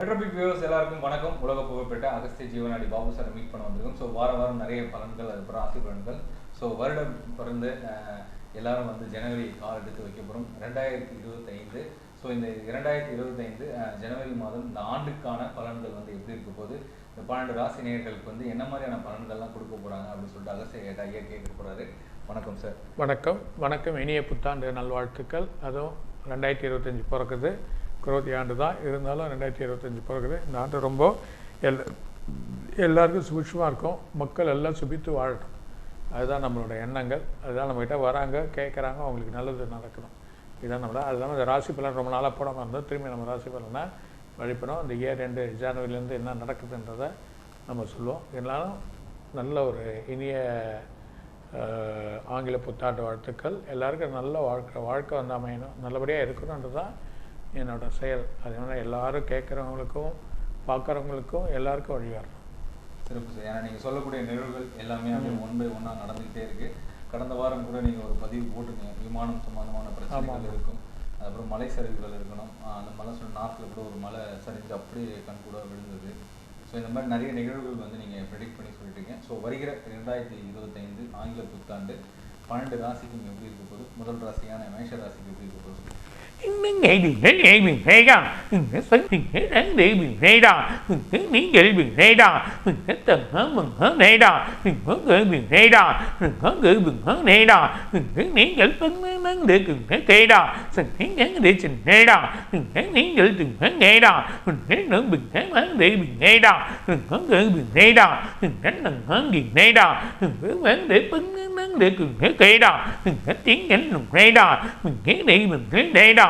மெட்ரோபிக் viewers எல்லாருக்கும் வணக்கம். உலக புகழ்பெற்ற அகஸ்திய ஜீவனாடி பாபு சார் மீட் பண்ண வந்திருக்கோம். ஸோ வாரம் வாரம் நிறைய பலன்கள் அதுக்கப்புறம் ஆசி பலன்கள் ஸோ வருடம் பிறந்து எல்லாரும் வந்து ஜனவரி கால் எடுத்து வைக்க போகிறோம் ரெண்டாயிரத்தி இருபத்தைந்து. ஸோ இந்த இரண்டாயிரத்தி இருபத்தைந்து ஜனவரி மாதம் இந்த ஆண்டுக்கான பலன்கள் வந்து எப்படி இருக்க போகுது? இந்த பன்னெண்டு ராசி நேயர்களுக்கு வந்து என்ன மாதிரியான பலன்கள்லாம் கொடுக்க போகிறாங்க அப்படின்னு சொல்லிட்டு அகஸ்திய கேட்ட ஐயா கேட்க போகிறாரு வணக்கம் சார். வணக்கம். வணக்கம். இனிய புத்தாண்டு நல்வாழ்த்துக்கள். அதுவும் ரெண்டாயிரத்தி இருபத்தஞ்சி பிறக்குது. குரோதி ஆண்டு தான் இருந்தாலும் ரெண்டாயிரத்தி இருபத்தஞ்சி பிறக்குது இந்த ஆண்டு ரொம்ப எல் எல்லாருக்கும் சுபிட்சமாக இருக்கும். மக்கள் எல்லாம் சுபித்து வாழட்டும். அதுதான் நம்மளோட எண்ணங்கள். அதுதான் நம்மகிட்ட வராங்க கேட்குறாங்க அவங்களுக்கு நல்லது நடக்கணும். இதுதான் நம்மளோட அது இல்லாமல் இந்த ராசி பலன் ரொம்ப நாளாக போடாமல் இருந்தால் திரும்பி நம்ம ராசி பலனை வழிபடும் இந்த இயர் ரெண்டு ஜனவரிலேருந்து என்ன நடக்குதுன்றதை நம்ம சொல்லுவோம். இருந்தாலும் நல்ல ஒரு இனிய ஆங்கில புத்தாண்டு வாழ்த்துக்கள். எல்லாருக்கும் நல்ல வாழ்க்கை வாழ்க்கை வந்து அமையணும். நல்லபடியாக இருக்கணுன்றது தான் என்னோட செயல். அதனால எல்லாரும் கேட்குறவங்களுக்கும் பார்க்குறவங்களுக்கும் எல்லாருக்கும் வழி வரணும். சிறப்பு சார். ஏன்னா நீங்கள் சொல்லக்கூடிய நிகழ்வுகள் எல்லாமே அப்படியே ஒன் பை ஒன்னாக நடந்துக்கிட்டே இருக்கு. கடந்த வாரம் கூட நீங்கள் ஒரு பதிவு போட்டிருக்கீங்க விமானம் சம்பந்தமான பிரச்சனைகள். இருக்கும். அதுக்கப்புறம் மலை சரிவுகள் இருக்கணும். அந்த மலை சொல் நார்த்தில் கூட ஒரு மலை சரிஞ்சு அப்படியே கண் கூட விழுந்தது. ஸோ இந்த மாதிரி நிறைய நிகழ்வுகள் வந்து நீங்கள் ப்ரெடிக்ட் பண்ணி சொல்லிட்டீங்க. ஸோ வருகிற ரெண்டாயிரத்தி இருபத்தைந்து ஆங்கில புத்தாண்டு பன்னெண்டு ராசிக்கு இங்கே எப்படி இருக்க போகுது? முதல் ராசியான மேஷ ராசிக்கு எப்படி இருக்க போகுது? đến nghệ biển đến nghệ biển thế đó mình sẽ sánh mình sẽ đánh để biển thế đó mình sẽ lý giải biển thế đó mình sẽ tầm hớ mừng hớ thế đó mình có gửi biển thế đó mình có gửi biển hớ thế đó mình sẽ lý giải vấn vấn vấn để từng thế thế đó mình sẽ nhắn để trình thế đó mình sẽ lý giải từng thế nghe đó mình sẽ nửa bình thế vấn để bình nghe đó mình có gửi bình thế đó mình sẽ lần hớ biển thế đó mình sẽ vấn để vấn vấn để từng thế thế đó mình sẽ tiến đến lùng thế đó mình sẽ đi mình sẽ đây đó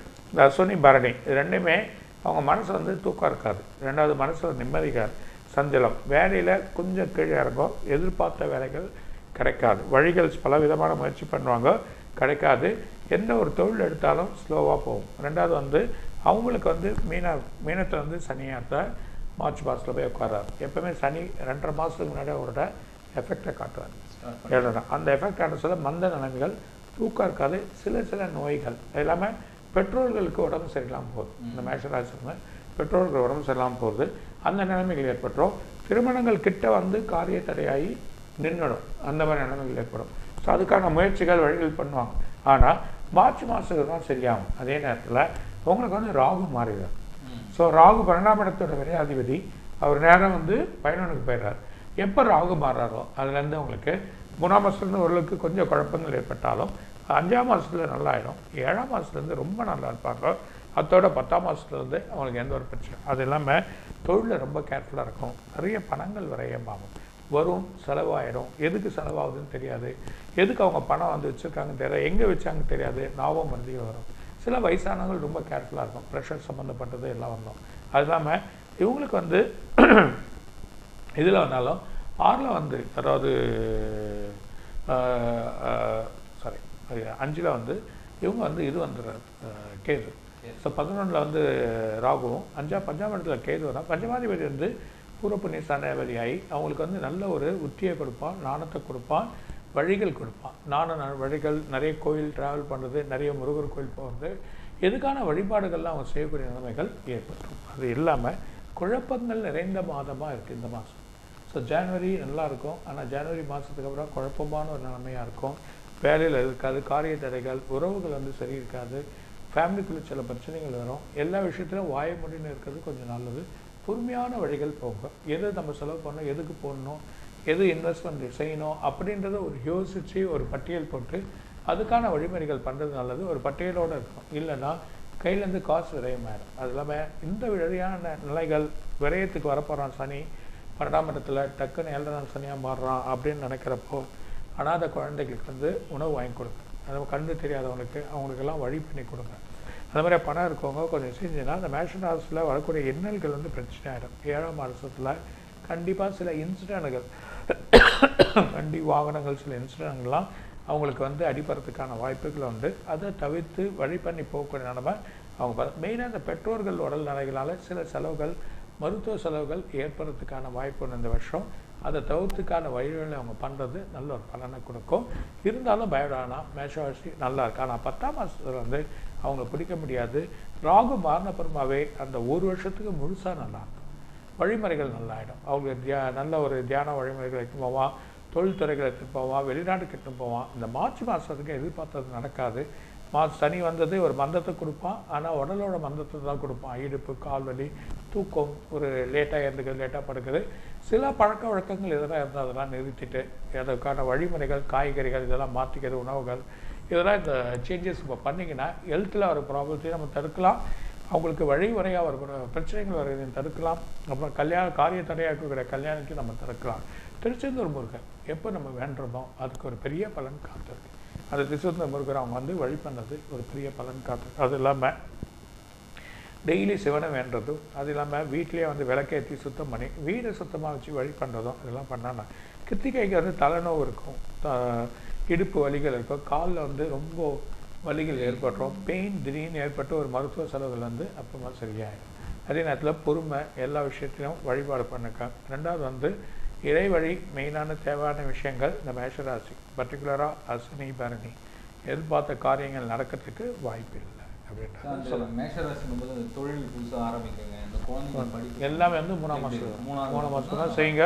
இந்த அஸ்வினி பரணி. இது ரெண்டுமே அவங்க மனசு வந்து தூக்கம் இருக்காது. ரெண்டாவது மனசில் நிம்மதிக்காது சஞ்சலம். வேலையில் கொஞ்சம் கீழே இறங்கும். எதிர்பார்த்த வேலைகள் கிடைக்காது. வழிகள் பல விதமான முயற்சி பண்ணுவாங்க. கிடைக்காது. எந்த ஒரு தொழில் எடுத்தாலும் ஸ்லோவாக போகும். ரெண்டாவது வந்து அவங்களுக்கு வந்து மீன மீனத்தை வந்து சனியாத்த மார்ச் மாதத்தில் போய் உட்காராரு எப்பவுமே சனி ரெண்டரை மாதத்துக்கு முன்னாடி அவரோட எஃபெக்டை காட்டுவார். ஏழரை அந்த எஃபெக்ட் ஆன சில மந்த நிலைமைகள் தூக்கம் இருக்காது. சில சில நோய்கள். இல்லாமல் பெற்றோர்களுக்கு உடம்பு சரியில்லாமல் போகுது. இந்த மேஷராசிங்க பெற்றோர்களுக்கு உடம்பு சரியில்லாமல் போகுது. அந்த நிலைமைகள் ஏற்பட்டுரும். திருமணங்கள் கிட்ட வந்து காரிய தடையாகி நின்றுடும் அந்த மாதிரி நிலைமைகள் ஏற்படும். ஸோ அதுக்கான முயற்சிகள் வழிகள் பண்ணுவாங்க. ஆனால் மார்ச் மாதத்துக்கு தான் சரியாகும். அதே நேரத்தில் உங்களுக்கு வந்து ராகு மாறிடும். ஸோ ராகு பன்னெண்டாம் இடத்தோட விரையாதிபதி அவர் நேரம் வந்து பதினொன்றுக்கு போயிடுறார். எப்போ ராகு மாறுறாரோ அதுலேருந்து உங்களுக்கு மூணாம் மாதத்துலேருந்து ஓரளவுக்கு கொஞ்சம் குழப்பங்கள் ஏற்பட்டாலும் அஞ்சாம் மாதத்துல நல்லா ஆயிடும் ஏழாம் மாதத்துலேருந்து ரொம்ப நல்லா இருப்பாங்க. அத்தோட பத்தாம் மாதத்துலேருந்து அவங்களுக்கு எந்த ஒரு பிரச்சனை. அது இல்லாமல் தொழிலில் ரொம்ப கேர்ஃபுல்லாக இருக்கும். நிறைய பணங்கள் விரயமாகும் வரும் செலவாயிடும். எதுக்கு செலவாகுதுன்னு தெரியாது. எதுக்கு அவங்க பணம் வந்து வச்சுருக்காங்கன்னு தெரியாது. எங்கே வச்சாங்க தெரியாது. ஞாபகம் மருந்தி வரும். சில வயசானவங்கள் ரொம்ப கேர்ஃபுல்லாக இருக்கும். ப்ரெஷர் சம்மந்தப்பட்டது எல்லாம் வந்தோம் அது இல்லாமல் இவங்களுக்கு வந்து இதில் வந்தாலும் ஆறில் வந்து அதாவது அஞ்சில் வந்து இவங்க வந்து இது வந்துடுறாரு கேது. ஸோ பதினொன்றில் வந்து ராகுவும் அஞ்சா பஞ்சாம் இடத்துல கேது வரும் பஞ்சமாதிபதி வந்து பூர்வ புண்ணிய சனாதிபதியாகி அவங்களுக்கு வந்து நல்ல ஒரு உத்தியை கொடுப்பான் நாணத்தை கொடுப்பான் வழிகள் கொடுப்பான். நாண வழிகள் நிறைய கோயில் ட்ராவல் பண்ணுறது நிறைய முருகர் கோயில் போகிறது எதுக்கான வழிபாடுகள்லாம் அவங்க செய்யக்கூடிய நிலைமைகள் ஏற்படும். அது இல்லாமல் குழப்பங்கள் நிறைந்த மாதமாக இருக்குது இந்த மாதம். ஸோ ஜனவரி நல்லா இருக்கும். ஆனால் ஜனவரி மாதத்துக்கு அப்புறம் குழப்பமான ஒரு நிலைமையாக இருக்கும். வேலையில் இருக்காது காரிய தடைகள் உறவுகள் வந்து சரி இருக்காது ஃபேமிலிக்குள்ளே சில பிரச்சனைகள் வரும். எல்லா விஷயத்திலும் வாய முடின்னு இருக்கிறது கொஞ்சம் நல்லது. பொறுமையான வழிகள் போங்க. எது நம்ம செலவு பண்ணணும் எதுக்கு போடணும் எது இன்வெஸ்ட்மெண்ட் செய்யணும் அப்படின்றத ஒரு யோசித்து ஒரு பட்டியல் போட்டு அதுக்கான வழிமுறைகள் பண்ணுறது நல்லது. ஒரு பட்டியலோடு இருக்கும் இல்லைன்னா கையிலேருந்து காசு விரயமாயிடும் அது இல்லாமல் இந்த விழையான நிலைகள் விரயத்துக்கு வரப்போகிறான் சனி. பன்னெண்டாம் இடத்துல டக்குன்னு ஏழரை சனியாக மாறுறான் அப்படின்னு நினைக்கிறப்போ அனாத குழந்தைகளுக்கு வந்து உணவு வாங்கி கொடுங்க. அது கண்ணு தெரியாதவங்களுக்கு அவங்களுக்கெல்லாம் வழி பண்ணி கொடுங்க. அந்த மாதிரி பணம் இருக்கவங்க கொஞ்சம் செஞ்சுன்னா அந்த மேஷன் ராசியில் வரக்கூடிய இன்னல்கள் வந்து பிரச்சனை ஆகிடும் ஏழாம் மாதத்தில் கண்டிப்பாக சில இன்சிடென்ட்கள் வண்டி வாகனங்கள் சில இன்சிடென்ட்கள்லாம் அவங்களுக்கு வந்து அடிபடுறதுக்கான வாய்ப்புகள் உண்டு. அதை தவிர்த்து வழி பண்ணி போகக்கூடிய நிலமை அவங்க மெயினாக இந்த பெற்றோர்கள் உடல் நிலைகளால் சில செலவுகள் மருத்துவ செலவுகள் ஏற்படுறதுக்கான வாய்ப்பு இந்த வருஷம். அதை தவிர்த்துக்கான வழிகளை அவங்க பண்ணுறது நல்ல ஒரு பலனை கொடுக்கும். இருந்தாலும் பயப்படானா மேஷவாசி நல்லா இருக்கு? ஆனால் பத்தாம் மாதத்தில் வந்து அவங்க பிடிக்க முடியாது. ராகு மாறினப்புறமாவே அந்த ஒரு வருஷத்துக்கு முழுசாக நல்லா இருக்கும். வழிமுறைகள் நல்லாயிடும். அவங்க தியா நல்ல ஒரு தியான வழிமுறைகள் எடுத்து போவான். தொழில்துறைகளை எடுத்துட்டு போவான். வெளிநாட்டுக்கு எடுத்துட்டு போவான். இந்த மார்ச் மாதத்துக்கு எதிர்பார்த்தது நடக்காது. மா சனி வந்தது ஒரு மந்தத்தை கொடுப்பான். ஆனால் உடலோட மந்தத்தை தான் கொடுப்பான். இடுப்பு கால் வலி தூக்கம் ஒரு லேட்டாக இருந்துக்கிறது லேட்டாக படுக்குது சில பழக்க வழக்கங்கள் இதெல்லாம் இருந்தால் அதெல்லாம் நிறுத்திட்டு அதுக்கான வழிமுறைகள் காய்கறிகள் இதெல்லாம் மாற்றிக்கிறது உணவுகள் இதெல்லாம் இந்த சேஞ்சஸ் இப்போ பண்ணிங்கன்னா ஹெல்த்தில் வர ப்ராப்ளத்தையும் நம்ம தடுக்கலாம். அவங்களுக்கு வழிமுறையாக வர பிரச்சனைகள் வருவதையும் தடுக்கலாம். அப்புறம் கல்யாண காரிய தடையாக இருக்கக்கூடிய கல்யாணத்தையும் நம்ம தடுக்கலாம். திருச்செந்தூர் முருகன் எப்போ நம்ம வேண்டுறோமோ அதுக்கு ஒரு பெரிய பலன் காத்திருக்கு. அந்த திசுவந்த முருகர் அவங்க வந்து வழி பண்ணது ஒரு பெரிய பலன் காத்து. அது இல்லாமல் டெய்லி சிவனை வேண்டதும் அது இல்லாமல் வீட்டிலேயே வந்து விளக்கேற்றி சுத்தம் பண்ணி வீடை சுத்தமாக வச்சு வழி பண்ணுறதும் இதெல்லாம் பண்ணானா கிருத்திகைக்கு வந்து தலைநோவு இருக்கும். த- இடுப்பு வலிகள் இருக்கும். காலில் வந்து ரொம்ப வலிகள் ஏற்பட்டுரும் பெயின் திடீர்னு ஏற்பட்டு ஒரு மருத்துவ செலவுகள் வந்து அப்புறமா சரியாயிடும். அதே நேரத்தில் பொறுமை எல்லா விஷயத்திலும் வழிபாடு பண்ணுக்க. ரெண்டாவது வந்து இறை வழி மெயினான தேவையான விஷயங்கள் இந்த மேஷராசி பர்டிகுலராக அஸ்வினி பரணி எதிர்பார்த்த காரியங்கள் நடக்கிறதுக்கு வாய்ப்பு இல்லை படிப்பு எல்லாமே வந்து மூணாம்? மாதம் மூணாம் மாதம் தான் செய்யுங்க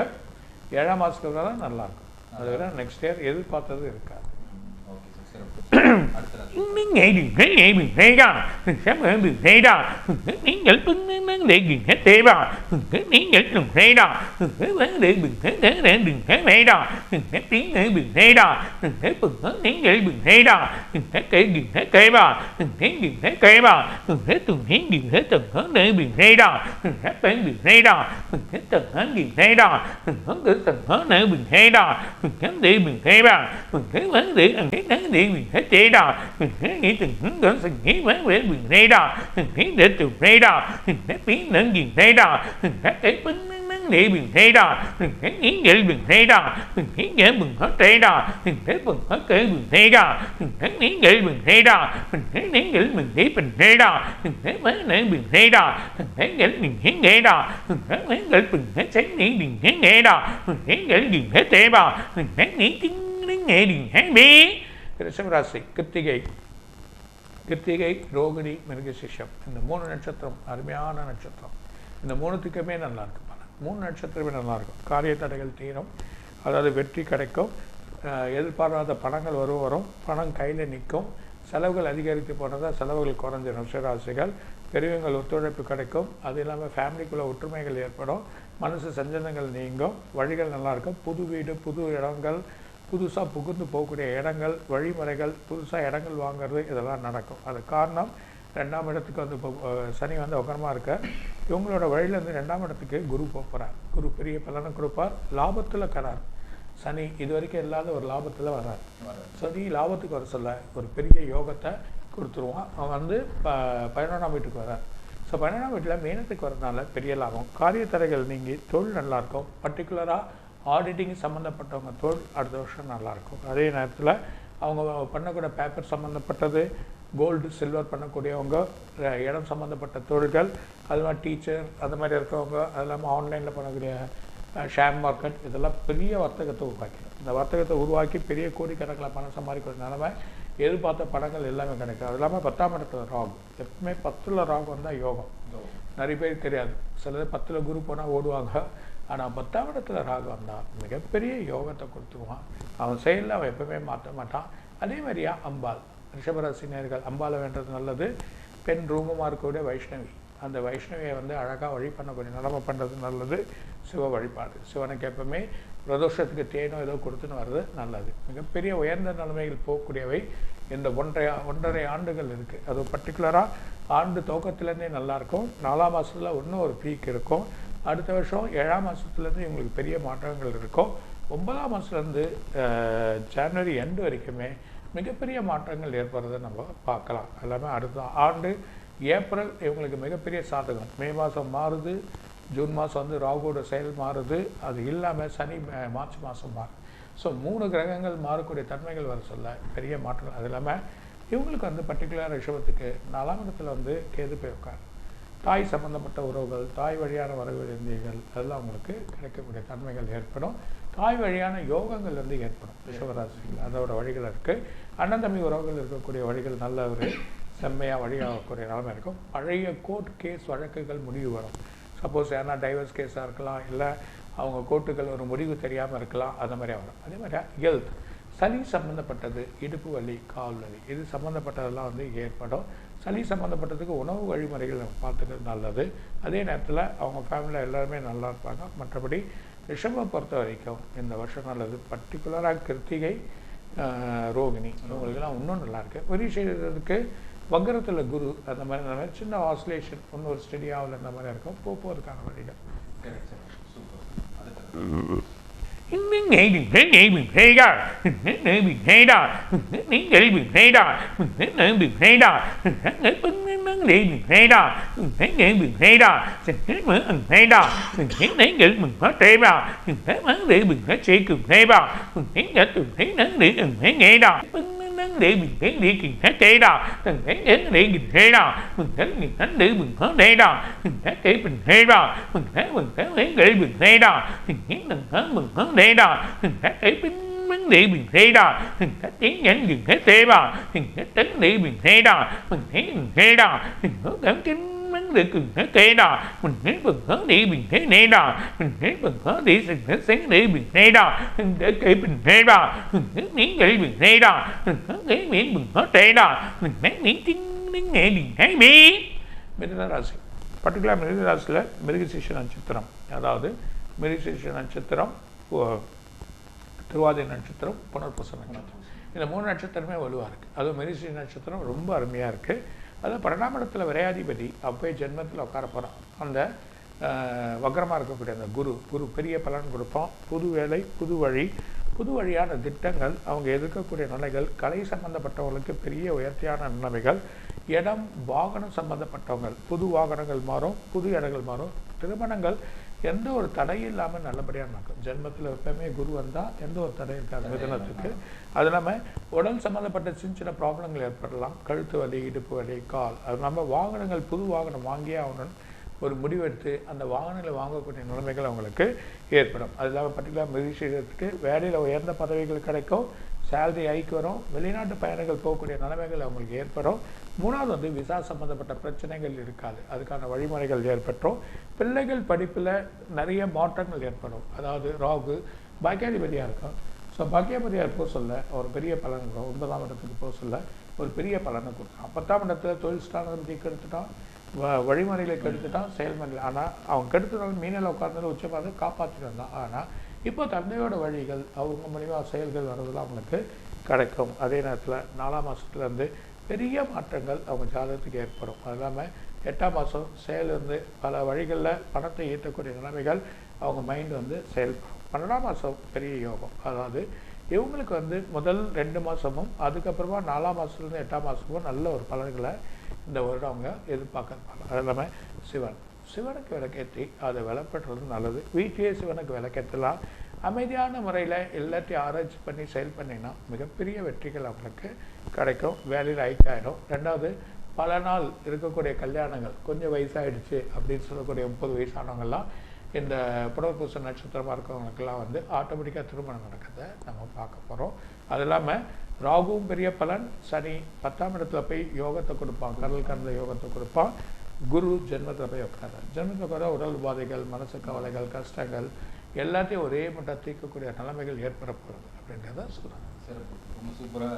ஏழாம் மாதத்துக்கு தான் நல்லா இருக்கும் அது விட நெக்ஸ்ட் இயர் எதிர்பார்த்தது இருக்காது sama đường thế đó nén nhật đứng nén để đường hết thế đó nén nhật đường thế đó thế vấn để đường thế thế để đường thế thế đó thế tiếng để đường thế đó thế phần hết nén để đường thế đó thế kể đường thế kể đó thế đường thế kể đó thế từng hiến đường thế từng hết để đường thế đó thế bên đường thế đó thế từng hết đường thế đó hết để từng hết để đường thế đó thế để đường thế đó thế vấn để thế thế để đường thế đó thế nghĩ từng hướng đến thành nghĩ vấn về bình thế đó cái nghĩ bình hết thế đó cái bình hết cái bình thế đó cái nghĩ nghĩ bình thế đó cái nghĩ nghĩ bình thế bình thế đó cái mấy này bình thế đó cái nghĩ bình thế thế đó cái mấy nghĩ bình thế sáng nghĩ bình thế thế đó cái nghĩ bình thế thế đó cái nghĩ tiếng đến nghệ thế bế ரிஷபராசி கிருத்திகை கிருத்திகை ரோகிணி மிருகசிஷம். இந்த மூணு நட்சத்திரம் அருமையான நட்சத்திரம். இந்த மூணுத்துக்குமே நல்லா பலன் மூணு நட்சத்திரமே நல்லா இருக்கும். காரிய தடைகள் தீரும். அதாவது வெற்றி கிடைக்கும். எதிர்பாராத பணங்கள் வரும் வரும். பணம் கையில் நிற்கும். செலவுகள் அதிகரித்து போனதால் செலவுகள் குறைஞ்ச ரிஷராசிகள் பெரியவங்கள் ஒத்துழைப்பு கிடைக்கும். அது இல்லாமல் ஃபேமிலிக்குள்ளே ஒற்றுமைகள் ஏற்படும். மனசு சஞ்சலங்கள் நீங்கும். வழிகள் நல்லாயிருக்கும் புது வீடு புது இடங்கள் புதுசாக புகுந்து போகக்கூடிய இடங்கள் வழிமுறைகள் புதுசாக இடங்கள் வாங்குறது இதெல்லாம் நடக்கும். அது காரணம் ரெண்டாம் இடத்துக்கு வந்து சனி வந்து உக்கரமாக இருக்க இவங்களோட வழியிலேருந்து ரெண்டாம் இடத்துக்கு குரு போக போகிறார் குரு பெரிய பலனை கொடுப்பார். லாபத்தில் கரார். சனி இது வரைக்கும் இல்லாத ஒரு லாபத்தில் வரார். சனி லாபத்துக்கு வர சொல்ல ஒரு பெரிய யோகத்தை கொடுத்துருவான். அவன் வந்து ப பதினொன்றாம் வீட்டுக்கு வரார். ஸோ பதினொன்றாம் வீட்டில் மீனத்துக்கு வரதுனால பெரிய லாபம். காரியத்தரைகள் நீங்கி தொழில் நல்லாயிருக்கும் பர்டிகுலராக ஆடிட்டிங் சம்மந்தப்பட்டவங்க தொழில் அடுத்த வருஷம் நல்லாயிருக்கும். அதே நேரத்தில் அவங்க பண்ணக்கூடிய பேப்பர் சம்மந்தப்பட்டது கோல்டு சில்வர் பண்ணக்கூடியவங்க இடம் சம்மந்தப்பட்ட தொழில்கள் அது மாதிரி டீச்சர் அந்த மாதிரி இருக்கவங்க அது இல்லாமல் ஆன்லைனில் பண்ணக்கூடிய ஷேர் மார்க்கெட் இதெல்லாம் பெரிய வர்த்தகத்தை உருவாக்கிடும். இந்த வர்த்தகத்தை உருவாக்கி பெரிய கோடிக்கணக்கில் பணம் சம்பாதிக்கிற நிலைமை எதிர்பார்த்த பணங்கள் எல்லாமே கிடைக்கும். அது இல்லாமல் பத்தாம் இடத்துல ராகு. எப்பவுமே பத்தில் ராகு வந்தால் யோகம். நிறைய பேருக்கு தெரியாது. சிலது பத்தில் குரு போனால் ஓடுவாங்க. ஆனால் பத்தாம் இடத்துல ராகு வந்தால் மிகப்பெரிய யோகத்தை கொடுத்துருவான். அவன் செயலில் அவன் எப்பவுமே மாற்ற மாட்டான். அதே மாதிரியா அம்பாள். ரிஷபராசினியர்கள் அம்பாளை வேண்டது நல்லது. பெண் ரூபமாக இருக்கக்கூடிய வைஷ்ணவி. அந்த வைஷ்ணவியை வந்து அழகாக வழி பண்ணக்கூடிய நிலமை பண்ணுறது நல்லது. சிவ வழிபாடு. சிவனுக்கு எப்பவுமே பிரதோஷத்துக்கு தேனோ ஏதோ கொடுத்துன்னு வர்றது நல்லது. மிகப்பெரிய உயர்ந்த நிலைமைகள் போகக்கூடியவை இந்த ஒன்றரை ஒன்றரை ஆண்டுகள் இருக்குது அது பர்டிகுலராக ஆண்டு துவக்கத்துலேருந்தே நல்லாயிருக்கும் நாலாம் மாதத்தில் இன்னும் ஒரு பீக் இருக்கும். அடுத்த வருஷம் ஏழாம் மாதத்துலேருந்து இவங்களுக்கு பெரிய மாற்றங்கள் இருக்கும். ஒன்பதாம் மாதத்துலேருந்து ஜனவரி எண்டு வரைக்குமே மிகப்பெரிய மாற்றங்கள் ஏற்படுறதை நம்ம பார்க்கலாம். எல்லாமே அடுத்த ஆண்டு ஏப்ரல் இவங்களுக்கு மிகப்பெரிய சாதகம். மே மாதம் மாறுது ஜூன் மாதம் வந்து ராகுவோட செயல் மாறுது. அது இல்லாமல் சனி மே- மார்ச் மாதம் மாறுது. ஸோ மூணு கிரகங்கள் மாறக்கூடிய தன்மைகள் வர சொல்ல பெரிய மாற்றங்கள். அது இல்லாமல் இவங்களுக்கு வந்து பர்டிகுலர் ரிஷபத்துக்கு நாலாம் இடத்துல வந்து கேது போய் உட்காரு. தாய் சம்பந்தப்பட்ட உறவுகள் தாய் வழியான வரவேண்டியங்கள் அதெல்லாம் அவங்களுக்கு கிடைக்கக்கூடிய தன்மைகள் ஏற்படும். தாய் வழியான யோகங்கள் வந்து ஏற்படும். ரிஷபராசியில் அதோட வழிகள் இருக்குது அண்ணன் தம்பி உறவுகள் இருக்கக்கூடிய வழிகள் நல்ல ஒரு செம்மையாக வழியாகக்கூடிய நிலைமை இருக்கும். பழைய கோர்ட் கேஸ் வழக்குகள் முடிவு வரும். சப்போஸ் யாருன்னா டைவர்ஸ் கேஸாக இருக்கலாம் இல்லை அவங்க கோர்ட்டுகள் ஒரு முடிவு தெரியாமல் இருக்கலாம் அந்த மாதிரியாக வரும். அதே மாதிரி ஹெல்த் சளி சம்மந்தப்பட்டது இடுப்பு வலி கால் வலி இது சம்மந்தப்பட்டதெல்லாம் வந்து ஏற்படும். சளி சம்மந்தப்பட்டதுக்கு உணவு வழிமுறைகள் நம்ம பார்த்துக்கிறது நல்லது. அதே நேரத்தில் அவங்க ஃபேமிலியில் எல்லாருமே நல்லா இருப்பாங்க. மற்றபடி ரிஷபை பொறுத்த வரைக்கும் இந்த வருஷம் நல்லது. பர்டிகுலராக கிருத்திகை ரோகிணி இவங்களுக்கெல்லாம் இன்னும் நல்லாயிருக்கு இருக்கு. செய்கிறதுக்கு வக்கரத்தில் குரு அந்த மாதிரி அந்த மாதிரி சின்ன ஆஸ்லேஷன் ஒன்று ஒரு ஸ்டெடியாவில் இந்த மாதிரி இருக்கும். போக்குவரத்துக்கான வழிகள் Correct, sir. Super. அடுத்தது. vấn đề mình thấy đó mình đã tiến nhẫn dừng hết thế mà mình đã tính đi mình thấy đó mình thấy mình thấy đó mình có cảm chính vấn đề cần hết thế đó mình thấy phần hướng đi mình thấy đến địa mình đến địa kình thế chế đó từng đến đến địa kình thấy đó mình đến mình đến địa mình hướng thế đó mình thấy địa mình thấy đó mình thấy mình thấy đến địa mình thấy đó mình đến mình hướng mình hướng thế đó mình thấy địa mình vấn địa mình thấy đó mình thấy tiến nhẫn dừng thấy thế đó mình thấy tính địa mình thế đó mình thấy mình thế đó mình hướng đến chính miếng chính miếng nghệ mình thấy miếng மிருக ராசி particular மிருக மிருகசீஷ நட்சத்திரம் அதாவது மிருகசீஷ நட்சத்திரம் பு- திருவாதிரை நட்சத்திரம் புனர்பூச நட்சத்திரம். இந்த மூணு நட்சத்திரமே வலுவாக இருக்குது அதுவும் மிருகசீஷ நட்சத்திரம் ரொம்ப அருமையாக இருக்குது அது பரிணாமத்தில் விரையாதிபதி அப்போயே ஜென்மத்தில் உட்கார போகிறான் அந்த வக்கரமாக இருக்கக்கூடிய அந்த குரு குரு பெரிய பலன் கொடுப்போம் புது வேலை புது வழி புது வழியான திட்டங்கள் அவங்க எதிர்க்கக்கூடிய நிலைகள் கலை சம்பந்தப்பட்டவங்களுக்கு பெரிய உயர்த்தியான நிலைமைகள் இடம் வாகனம் சம்பந்தப்பட்டவங்க புது வாகனங்கள் மாறும் புது இடங்கள் மாறும் திருமணங்கள் எந்த ஒரு தடையும் இல்லாமல் நல்லபடியாக நடக்கும். ஜென்மத்தில் எப்பவுமே குரு வந்தால் எந்த ஒரு தடையும் இருக்காது மிதனத்துக்கு. அது இல்லாமல் உடல் சம்மந்தப்பட்ட சின்ன சின்ன ப்ராப்ளங்கள் ஏற்படலாம். கழுத்து வலி இடுப்பு வலி கால். அது நம்ம வாகனங்கள் புது வாகனம் வாங்கியே ஆகணும்னு ஒரு முடிவெடுத்து அந்த வாகனங்களை வாங்கக்கூடிய நிலைமைகள் அவங்களுக்கு ஏற்படும். அது இல்லாமல் பர்டிகுலர் மிருகசீரத்துக்கு வேலையில் உயர்ந்த பதவிகள் கிடைக்கும். சேலரி ஹைக் வரும். வெளிநாட்டு பயணங்கள் போகக்கூடிய நிலைமைகள் அவங்களுக்கு ஏற்படும். மூணாவது வந்து விசா சம்மந்தப்பட்ட பிரச்சனைகள் இருக்காது. அதுக்கான வழிமுறைகள் ஏற்பட்டோம் பிள்ளைகள் படிப்பில் நிறைய மாற்றங்கள் ஏற்படும். அதாவது ராகு பாக்கியாதிபதியாக இருக்கும். ஸோ பாக்கியாபதியார் போக சொல்ல ஒரு பெரிய பலன் கொடுக்கும். ஒன்பதாம் இடத்துக்கு போக சொல்ல ஒரு பெரிய பலனை கொடுக்கும். பத்தாம் இடத்துல தொழில் ஸ்தானத்தை கெடுத்துட்டோம் வ- வழிமுறைகளை கெடுத்துட்டோம் செயல்முறையில் ஆனால் அவங்க கெடுத்துட்டாலும் மீனில் உட்கார்ந்து உச்சமாக காப்பாற்றிட்டு வந்தான். ஆனால் இப்போ தந்தையோட வழிகள் அவங்க மூலிமா செயல்கள் வர்றதுலாம் அவங்களுக்கு கிடைக்கும். அதே நேரத்தில் நாலாம் மாதத்துலேருந்து பெரிய மாற்றங்கள் அவங்க ஜாதகத்துக்கு ஏற்படும். அது இல்லாமல் எட்டாம் மாதம் செயலிருந்து பல வழிகளில் பணத்தை ஈட்டக்கூடிய நிலைமைகள் அவங்க மைண்ட் வந்து செயல்படும். பன்னெண்டாம் மாதம் பெரிய யோகம். அதாவது இவங்களுக்கு வந்து முதல் ரெண்டு மாதமும் அதுக்கப்புறமா நாலாம் மாதத்துலேருந்து எட்டாம் மாதமும் நல்ல ஒரு பலன்களை இந்த வருடம் அவங்க எதிர்பார்க்கறாங்க. அது இல்லாமல் சிவன். சிவனுக்கு விளக்கேற்றி அதை விளப்படுறது நல்லது. வீட்டிலேயே சிவனுக்கு விளக்கேற்றலாம். அமைதியான முறையில் எல்லாத்தையும் ஆராய்ச்சி பண்ணி செயல் பண்ணினா மிகப்பெரிய வெற்றிகள் அவங்களுக்கு கிடைக்கும். வேலையில் ஐக்காயிடும் ரெண்டாவது பல நாள் இருக்கக்கூடிய கல்யாணங்கள் கொஞ்சம் வயசாயிடுச்சு அப்படின்னு சொல்லக்கூடிய முப்பது வயசானவங்கெல்லாம் இந்த புடற்பூச நட்சத்திரமாக இருக்கிறவங்களுக்கெல்லாம் வந்து ஆட்டோமேட்டிக்காக திருமணம் நடக்கிறத நம்ம பார்க்க போகிறோம் அது இல்லாமல் ராகுவும் பெரிய பலன். சனி பத்தாம் இடத்துல போய் யோகத்தை கொடுப்பான். கடல் கடந்த யோகத்தை கொடுப்பான். குரு ஜென்மத்தில் போய் உட்காரார் ஜென்மத்தில் உட்கார உடல் பாதைகள் மனசு கவலைகள் கஷ்டங்கள் எல்லாத்தையும் ஒரே மட்டும் தீர்க்கக்கூடிய நிலைமைகள் ஏற்பட போகிறது அப்படின்றத சொல்கிறாங்க சிறப்பு. ரொம்ப சூப்பராக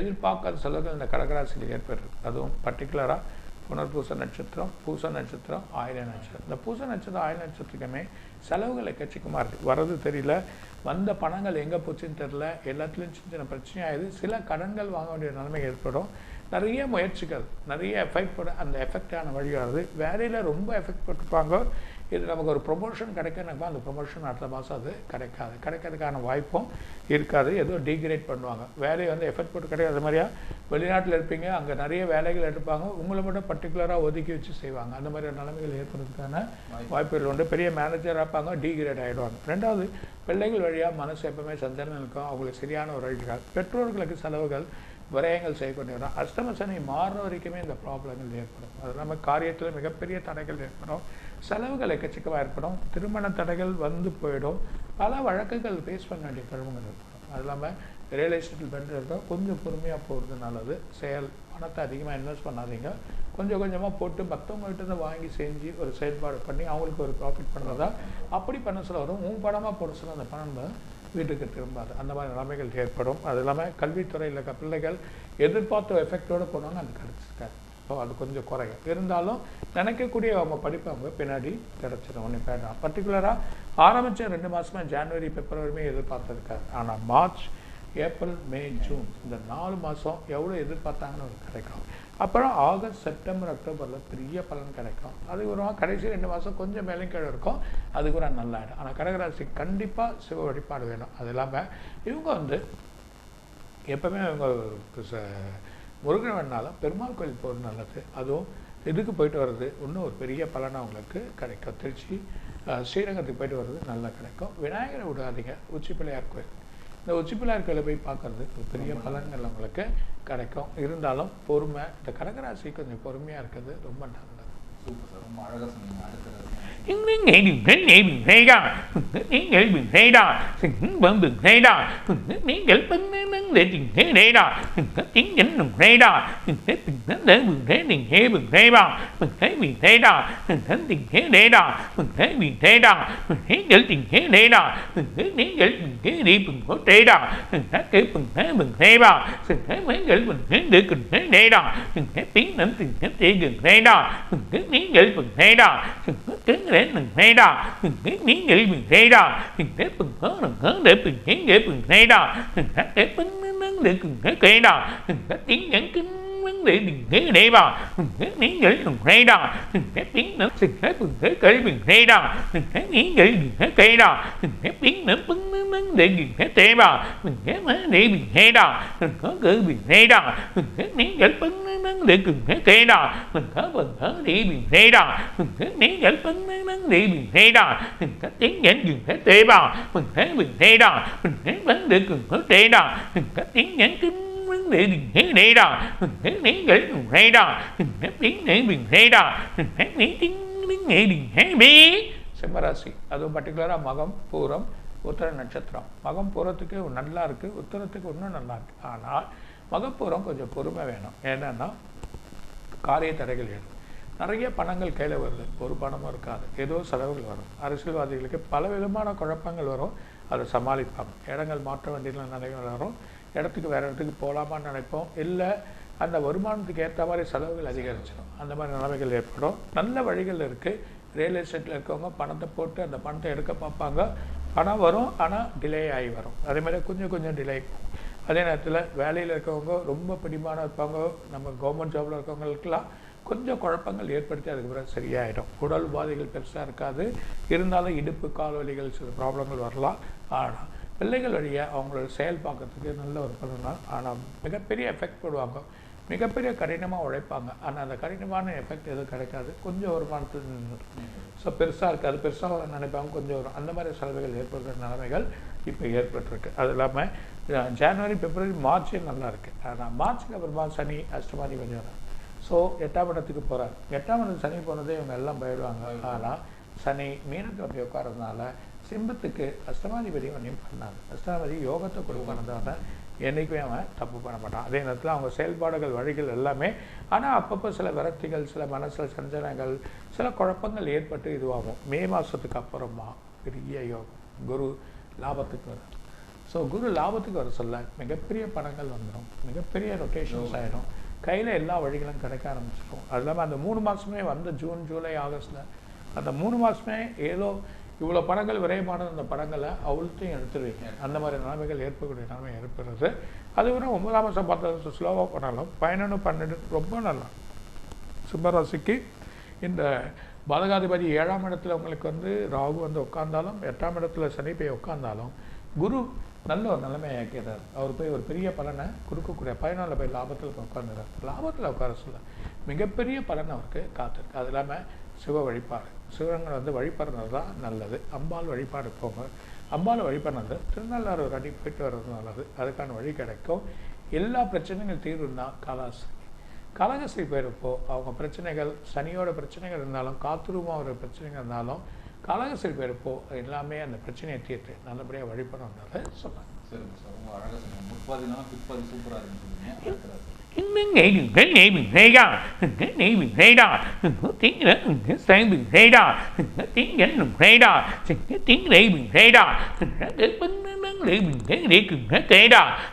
எதிர்பார்க்காத செலவுகள் இந்த கடகராசியில் ஏற்படுறது அதுவும் பர்டிகுலராக புனர்பூச நட்சத்திரம் பூச நட்சத்திரம் ஆயிர நட்சத்திரம். இந்த பூச நட்சத்திரம் ஆயிர நட்சத்திரத்துக்குமே செலவுகள் எக்கச்சக்கமாக இருக்குது வர்றது தெரியல. வந்த பணங்கள் எங்கே போச்சுன்னு தெரில எல்லாத்துலேயும் சின்ன சின்ன பிரச்சனையாகுது சில கடன்கள் வாங்க வேண்டிய நிலைமை ஏற்படும். நிறைய முயற்சிகள் நிறைய எஃபெக்ட் போட அந்த எஃபெக்டான வழியாகுது வேலையில் ரொம்ப எஃபெக்ட் போட்டிருப்பாங்க. இது நமக்கு ஒரு ப்ரொமோஷன் கிடைக்கணுக்கா அந்த ப்ரொமோஷன் அடுத்த மாதம் அது கிடைக்காது. கிடைக்கிறதுக்கான வாய்ப்பும் இருக்காது. ஏதோ டீக்ரேட் பண்ணுவாங்க. வேலையை வந்து எஃபெக்ட் போட்டு கிடைக்காத மாதிரியா? வெளிநாட்டில் இருப்பீங்க. அங்கே நிறைய வேலைகள் எடுப்பாங்க. உங்களை மட்டும் பர்டிகுலராக ஒதுக்கி வச்சு செய்வாங்க. அந்த மாதிரியான நிலைமைகள் ஏற்படுறதுக்கான வாய்ப்புகள் உண்டு. பெரிய மேனேஜர் இருப்பாங்க டீக்ரேட் ஆகிடுவாங்க ரெண்டாவது பிள்ளைகள் வழியாக மனசு எப்பவுமே சஞ்சலம் இருக்கும். அவங்களுக்கு சரியான ஒரு வழிகள் பெற்றோர்களுக்கு செலவுகள் விரயங்கள் செய்யக்கூடிய வரும் அஷ்டம சனி மாறுற வரைக்குமே இந்த ப்ராப்ளங்கள் ஏற்படும். அது இல்லாமல் காரியத்தில் மிகப்பெரிய தடைகள் ஏற்படும். செலவுகள் எக்கச்சக்கமாக ஏற்படும் திருமண தடைகள் வந்து போயிடும். பல வழக்குகள் ஃபேஸ் பண்ண வேண்டிய கழுவுகள் ஏற்படும் அது இல்லாமல் ரியல் எஸ்டேட்டில் பண்ணுறதுக்கு கொஞ்சம் பொறுமையாக போகிறது நல்லது. செயல் பணத்தை அதிகமாக இன்வெஸ்ட் பண்ணாதீங்க. கொஞ்சம் கொஞ்சமாக போட்டு மற்றவங்கள்ட்ட வாங்கி செஞ்சு ஒரு செயல்பாடு பண்ணி அவங்களுக்கு ஒரு ப்ராஃபிட் பண்ணுறதா அப்படி பண்ண சொல்ல வரும். உன் பணமாக போட சொல்ல அந்த பணம் வீட்டுக்கு திரும்பாது. அந்த மாதிரி நிலைமைகள் ஏற்படும். அது இல்லாமல் கல்வித்துறையில் பிள்ளைகள் எதிர்பார்த்த எஃபெக்டோடு போனாங்க அது கிடச்சிருக்காது ஸோ அது கொஞ்சம் குறையும். இருந்தாலும் நினைக்கக்கூடிய அவங்க படிப்பு அவங்க பின்னாடி கிடச்சிடும் ஒன்று வேண்டாம் பர்டிகுலராக ஆரம்பித்த ரெண்டு மாதமா ஜனவரி பிப்ரவரிமே எதிர்பார்த்துருக்காரு. ஆனால் மார்ச் ஏப்ரல் மே ஜூன் இந்த நாலு மாதம் எவ்வளோ எதிர்பார்த்தாங்கன்னு ஒரு கிடைக்கும். அப்புறம் ஆகஸ்ட் செப்டம்பர் அக்டோபரில் பெரிய பலன் கிடைக்கும். அதுக்கு ஒரு கடைசி ரெண்டு மாதம் கொஞ்சம் மேலே கீழே இருக்கும். அதுக்கு ஒரு நல்லா இடம் ஆனால் கடகராசி கண்டிப்பாக சிவ வழிபாடு வேணும். அது இல்லாமல் இவங்க வந்து எப்பவுமே இவங்க முருகன் வேணாலும் பெருமாள் கோயில் போகிறது நல்லது. அதுவும் இதுக்கு போயிட்டு வர்றது? இன்னும் ஒரு பெரிய பலன் அவங்களுக்கு கிடைக்கும். திருச்சி ஸ்ரீரங்கத்துக்கு போயிட்டு வர்றது நல்லா கிடைக்கும். விநாயகரை விடாதீங்க. உச்சி பிள்ளையார் கோயில். இந்த உச்சி பிள்ளையார் கோயிலை போய் பார்க்கறது ஒரு பெரிய பலன்கள் உங்களுக்கு கிடைக்கும். இருந்தாலும் பொறுமை இந்த கடகராசி கொஞ்சம் பொறுமையாக இருக்கிறது ரொம்ப நல்லது. nghệ đường thế nghệ đường thế đó những nghệ đường thế đó những bận đường thế đó những chữ tính những để đường thế để đó những những đường thế đó những thế từng thế để đường thế đường thế đường thế đó mình thế đường thế đó mình thế đường thế để đó mình thế đường thế đó mình thế chữ đường thế để đó mình thế những chữ đường thế đi mình có thế đó mình thế chữ mình thế mình thế đó mình thế mấy chữ mình thế để mình thế để đó mình thế tiếng đến từng thế để gần thế đó mình thế nghĩ nghĩ mình thế đó. Mình cứ để mình thế đó. Từng cứ nghĩ nghĩ mình thế đó. Từng thế mình hớ mình hớ để mình nghĩ nghĩ mình thế đó. Từng đã để mình nâng được mình thế đó. Từng đã tiếng nhẫn kinh để mình nghĩ để vào mình hết nghĩ nghĩ mình đây đó mình hết tiếng nữa mình hết mình hết cái mình đây đó mình hết nghĩ nghĩ mình hết kể đó mình hết tiếng nữa bứng bứng bứng để mình hết tệ vào mình hết hết để mình hay đó mình có cái mình đây đó mình hết nghĩ nghĩ bứng bứng để mình hết kể đó mình có mình hết để mình đây đó mình hết nghĩ nghĩ bứng bứng bứng để mình đây đó mình hết tiếng nghĩ mình hết tệ vào mình hết mình đây đó mình thấy bứng để mình hết tệ đó mình hết tiếng nghĩ kính சிம்மராசி அதுவும் பர்டிகுலராக மகம் பூரம் உத்தர நட்சத்திரம். மகம் பூரத்துக்கு நல்லா இருக்குது உத்தரத்துக்கு இன்னும் நல்லா இருக்குது ஆனால் மகப்பூரம் கொஞ்சம் பொறுமை வேணும். ஏன்னா காரிய தடைகள் ஏறும் நிறைய பணங்கள் கையில் வருது. ஒரு பணமும் இருக்காது. ஏதோ செலவுகள் வரும். அரசியல்வாதிகளுக்கு பல விதமான குழப்பங்கள் வரும். அதை சமாளிப்பாங்க. இடங்கள் மாற்ற வேண்டிய நிறைய வரும். இடத்துக்கு வேறு இடத்துக்கு போகலாமான்னு நினைப்போம். இல்லை அந்த வருமானத்துக்கு ஏற்ற மாதிரி செலவுகள் அதிகரிச்சிடும் அந்த மாதிரி நிலைமைகள் ஏற்படும். நல்ல வழிகள் இருக்குது ரியல் எஸ்டேட்டில் இருக்கவங்க பணத்தை போட்டு அந்த பணத்தை எடுக்க பார்ப்பாங்க. பணம் வரும் ஆனால் டிலே ஆகி வரும். அதே மாதிரி கொஞ்சம் கொஞ்சம் டிலே அதே நேரத்தில் வேலையில் இருக்கவங்க ரொம்ப பிடிமான இருப்பாங்க. நம்ம கவர்மெண்ட் ஜாபில் இருக்கவங்களுக்கெல்லாம் கொஞ்சம் குழப்பங்கள் ஏற்படுத்தி அதுக்கு பிறகு சரியாயிடும். உடல் உபாதைகள் பெருசாக இருக்காது. இருந்தாலும் இடுப்பு கால் வலிகள் சில ப்ராப்ளங்கள் வரலாம். ஆனால் பிள்ளைகள் வழியாக அவங்களோட செயல் பார்க்கறதுக்கு நல்ல ஒரு பலனால் ஆனால் மிகப்பெரிய எஃபெக்ட் போடுவாங்க. மிகப்பெரிய கடினமாக உழைப்பாங்க. ஆனால் அந்த கடினமான எஃபெக்ட் எதுவும் கிடைக்காது. கொஞ்சம் வருமானத்தில் நின்று. ஸோ பெருசாக இருக்காது பெருசாக நினைப்பாங்க. கொஞ்சம் வரும். அந்த மாதிரி செலவுகள் ஏற்படுற நிலைமைகள் இப்போ ஏற்பட்டிருக்கு. அது இல்லாமல் ஜனவரி பிப்ரவரி மார்ச்சே நல்லா இருக்குது ஆனால் மார்ச்சுக்கு அப்புறமா சனி அஷ்டமாதி கொஞ்சம் ஸோ எட்டாம் இடத்துக்கு போகிறார் எட்டாம் இடத்துக்கு சனி போனதே இவங்க எல்லாம் போயிடுவாங்க ஆனால் சனி மீனத்தில் போய் உட்காரதுனால சிம்பத்துக்கு அஷ்டமாதிபதி ஒன்றையும் பண்ணாங்க அஷ்டமாதிபதி யோகத்தை கொடுக்கறதால என்றைக்குமே அவன் தப்பு பண்ண மாட்டான். அதே நேரத்தில் அவங்க செயல்பாடுகள் வழிகள் எல்லாமே ஆனால் அப்பப்போ சில விரக்திகள் சில மனசில் சஞ்சனங்கள் சில குழப்பங்கள் ஏற்பட்டு இதுவாகும். மே மாதத்துக்கு அப்புறமா பெரிய யோகம். குரு லாபத்துக்கு வரும் ஸோ குரு லாபத்துக்கு வர சொல்ல மிகப்பெரிய பணங்கள் வந்துடும் மிகப்பெரிய ரொட்டேஷன்ஸ் ஆகிடும் கையில் எல்லா வழிகளும் கிடைக்க ஆரம்பிச்சிடும் அது இல்லாமல் அந்த மூணு மாதமே வந்த ஜூன் ஜூலை ஆகஸ்ட்டில் அந்த மூணு மாதமே ஏதோ இவ்வளோ படங்கள் விரைவான அந்த படங்களை அவ்வளோத்தையும் எடுத்துருவீங்க அந்த மாதிரி நிலைமைகள் ஏற்படக்கூடிய நிலைமை ஏற்படுறது. அது விட ஒன்பதாம் வருஷம் பத்து ஸ்லோவாக பண்ணாலும். பதினொன்று பன்னெண்டு ரொம்ப நல்லா. சிம்மராசிக்கு இந்த பாதகாதிபதி ஏழாம் இடத்துல உங்களுக்கு வந்து ராகு வந்து உட்கார்ந்தாலும் எட்டாம் இடத்துல சனி போய் உட்கார்ந்தாலும் குரு நல்ல ஒரு நிலைமையை ஆக்கிறார் அவர் போய் ஒரு பெரிய பலனை கொடுக்கக்கூடிய பயனாளில் போய் லாபத்தில் உட்காந்துறார் லாபத்தில் உட்கார சொல்ல மிகப்பெரிய பலன் அவருக்கு காத்திருக்கு. அது இல்லாமல் சிவ வழிபாடு. சிவங்களை வந்து வழிபடுறது தான் நல்லது. அம்பாள் வழிபாடு போங்க. அம்பாள் வழிபடுறது திருநள்ளாறு ஒரு அடி போயிட்டு வர்றது நல்லது. அதுக்கான வழி கிடைக்கும். எல்லா பிரச்சனைகள் தான் காலாஸ்திரி கலகஸ்ரீ போயிருப்போ அவங்க பிரச்சனைகள் சனியோட பிரச்சனைகள் இருந்தாலும் காத்துருமாவோட பிரச்சனைகள் இருந்தாலும் கலகஸ்ரீ போயிருப்போ எல்லாமே அந்த பிரச்சனையை தீர்த்து நல்லபடியாக வழிபடணுன்றதை சொன்னாங்க சரிங்க சார். ரொம்ப அழகாக சொன்னீங்க முற்பதி நாள் பிற்பதி சூப்பராக nghĩ đừng thế nghĩ mình thế đó, đừng thế nghĩ mình thế ra đừng có tiếng đến đừng thế sang mình thế ra đừng có tiếng đến mình thế đó, đừng có tiếng đi mình thế đó, đừng có tiếng bính bính lý mình thế lý đừng có thế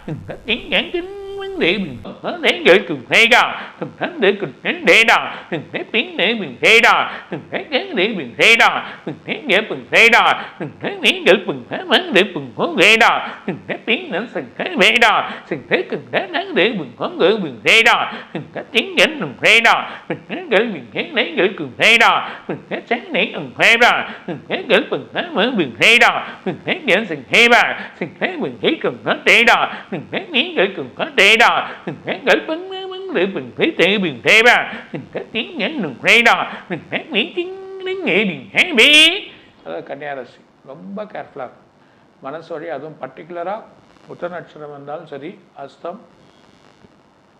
đừng có tiếng nhãn kính đế mình hở thế giới trùng thế đà từng thánh đế cực thánh đế đà từng thế tiếng đế mình thế đà từng thế kiến đế mình thế đà từng thế nghĩa mình thế đà từng thế nghĩ đế mình thế vấn để mình hố ghế đà từng thế tiếng đến sừng thế bế đà sừng thế cực thế nắng để mình hố ngữ mình thế đà từng thế tiếng đến mình thế đà từng thế gửi mình thế đế gửi cường thế đà từng thế sáng nén ẩn thế đà từng thế gửi mình thế mới mình thế đà từng thế nghĩa sừng thế bà sừng thế mình thế cường thế đà từng thế nghĩ gửi cường thế đà இருக்குன்னு சொன்னீங்க அடுத்தது அதாவது கன்னியாராசி ரொம்ப கேர்ஃபுல்லாக இருக்கும். மனசு வழி அதுவும் பர்டிகுலராக புத்த நட்சத்திரம் வந்தாலும் சரி அஸ்தம்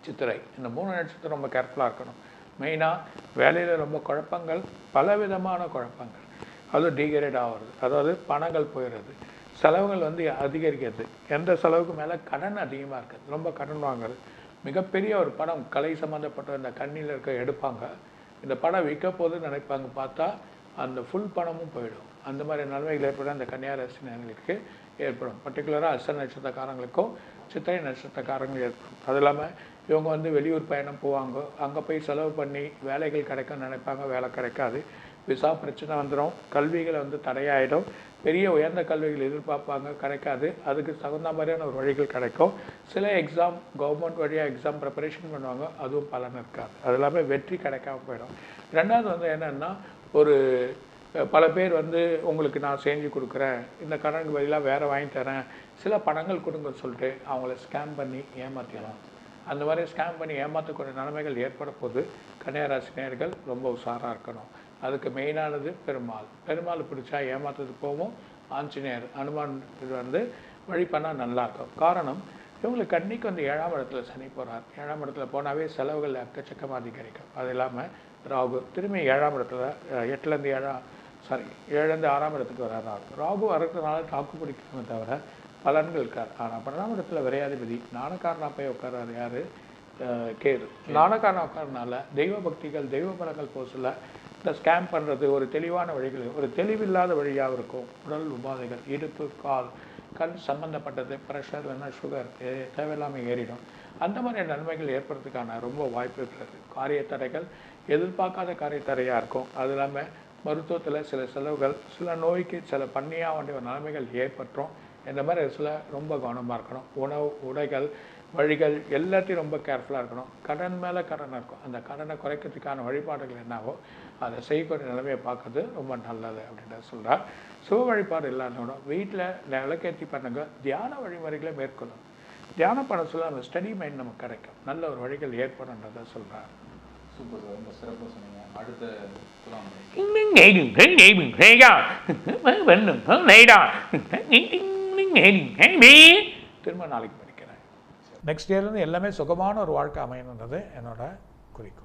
சித்திரை இந்த மூணு நட்சத்திரம் ரொம்ப கேர்ஃபுல்லாக இருக்கணும். மெயினாக வேலையில் ரொம்ப குழப்பங்கள் பலவிதமான குழப்பங்கள். அதுவும் டீகிரேட் ஆகிறது. அதாவது பணங்கள் போயிடுறது. செலவுகள் வந்து அதிகரிக்கிறது. எந்த செலவுக்கு மேலே கடன் அதிகமாக இருக்குது. ரொம்ப கடன் வாங்குறது. மிகப்பெரிய ஒரு படம் கலை சம்மந்தப்பட்ட இந்த கண்ணியில் இருக்க எடுப்பாங்க. இந்த படம் விற்க போகுதுன்னு நினைப்பாங்க பார்த்தா அந்த ஃபுல் பணமும் போயிடும். அந்த மாதிரி நன்மைகள் ஏற்பட அந்த கன்னியாராசினர்களுக்கு ஏற்படும். பர்டிகுலராக அஸ்த நட்சத்திரக்காரங்களுக்கும் சித்திரை நட்சத்திரக்காரங்களும் ஏற்படும். அது இல்லாமல் இவங்க வந்து வெளியூர் பயணம் போவாங்க. அங்கே போய் செலவு பண்ணி வேலைகள் கிடைக்கும்னு நினைப்பாங்க. வேலை கிடைக்காது. விசா பிரச்சனை வந்துடும் கல்விகளை வந்து தடையாயிடும். பெரிய உயர்ந்த கல்விகள் எதிர்பார்ப்பாங்க கிடைக்காது. அதுக்கு தகுந்த மாதிரியான ஒரு வழிகள் கிடைக்கும். சில எக்ஸாம் கவர்மெண்ட் வழியாக எக்ஸாம் ப்ரிப்பரேஷன் பண்ணுவாங்க அதுவும் பலன் இருக்காது. அது எல்லாமே வெற்றி கிடைக்காம போயிடும். ரெண்டாவது வந்து என்னென்னா ஒரு பல பேர் வந்து உங்களுக்கு நான் செஞ்சு கொடுக்குறேன். இந்த கடனுக்கு பதிலாக வேறு வாங்கி தரேன். சில பணங்கள் கொடுங்கன்னு சொல்லிட்டு அவங்கள ஸ்கேம் பண்ணி ஏமாற்றிடலாம் அந்த மாதிரி ஸ்கேம் பண்ணி ஏமாற்றக்கூடிய நிலைமைகள் ஏற்பட போது கன்னியாராசினியர்கள் ரொம்ப உஷாராக இருக்கணும். அதுக்கு மெயினானது பெருமாள். பெருமாள் பிடிச்சா ஏமாத்துறதுக்கு போவோம் ஆஞ்சநேயர் அனுமான் இது வந்து வழி பண்ணால் நல்லாயிருக்கும் காரணம் இவங்களுக்கு கன்னிக்கு வந்து ஏழாம் இடத்துல சனி போகிறார் ஏழாம் இடத்துல போனாவே செலவுகள் எக்கச்சக்கமாக அதிகரிக்கும். அது இல்லாமல் ராகு திரும்பி ஏழாம் இடத்துல எட்டுலேருந்து ஏழாம் சாரி ஏழுலேருந்து ஆறாம் இடத்துக்கு வரார் ராகு. ராகு வரதுனால தாக்கு பிடிக்கணுமே தவிர பலன்கள் இருக்கார் ஆனால் பன்னெண்டாம் இடத்துல விரையாதிபதி நாணக்காரனா போய் உட்கார்றாரு யார்? கேது. நாணக்காரனா உட்காரனால தெய்வ பக்திகள் தெய்வ பலங்கள் போக சொல்ல இந்த ஸ்கேம் பண்ணுறது ஒரு தெளிவான வழிகள் ஒரு தெளிவில்லாத வழியாக இருக்கும். உடல் உபாதைகள் இடுப்பு கால் கண் சம்மந்தப்பட்டது ப்ரெஷர் வேணா சுகர் தேவையில்லாமல் ஏறிடும். அந்த மாதிரி நன்மைகள் ஏற்படுறதுக்கான ரொம்ப வாய்ப்பு இருக்கிறது. காரிய தடைகள் எதிர்பார்க்காத காரிய தடையாக இருக்கும். அது இல்லாமல் மருத்துவத்தில் சில செலவுகள் சில நோய்க்கு சில பண்ணியாக வேண்டிய நிலைமைகள் ஏற்பட்டுரும். இந்த மாதிரி சில ரொம்ப கவனமாக இருக்கணும். உணவு உடைகள் வழிகள் எல்லாத்தையும் ரொம்ப கேர்ஃபுல்லாக இருக்கணும் கடன் மேலே கடன் இருக்கும் அந்த கடனை குறைக்கிறதுக்கான வழிபாடுகள் என்னவோ அதை செய்யக்கூடிய நிலைமையை பார்க்கறது ரொம்ப நல்லது அப்படின்றத சொல்கிறார் சிவ வழிபாடு இல்லாதோட வீட்டில் விளக்கேற்றி பண்ணுங்க தியான வழிமுறைகளை மேற்கொள்ளும் தியானம் பண்ண சொல்ல அந்த ஸ்டடி மைண்ட் நமக்கு கிடைக்கும் நல்ல ஒரு வழிகள் ஏற்படுன்றதை சொல்கிறார் சூப்பர் ரொம்ப சிறப்பாக சொன்னீங்க அடுத்த திரும்ப நாளைக்கு நெக்ஸ்ட் இயர்லேருந்து எல்லாமே சுகமான ஒரு வாழ்க்கை அமையணுன்றது என்னோட குறிக்கோள்.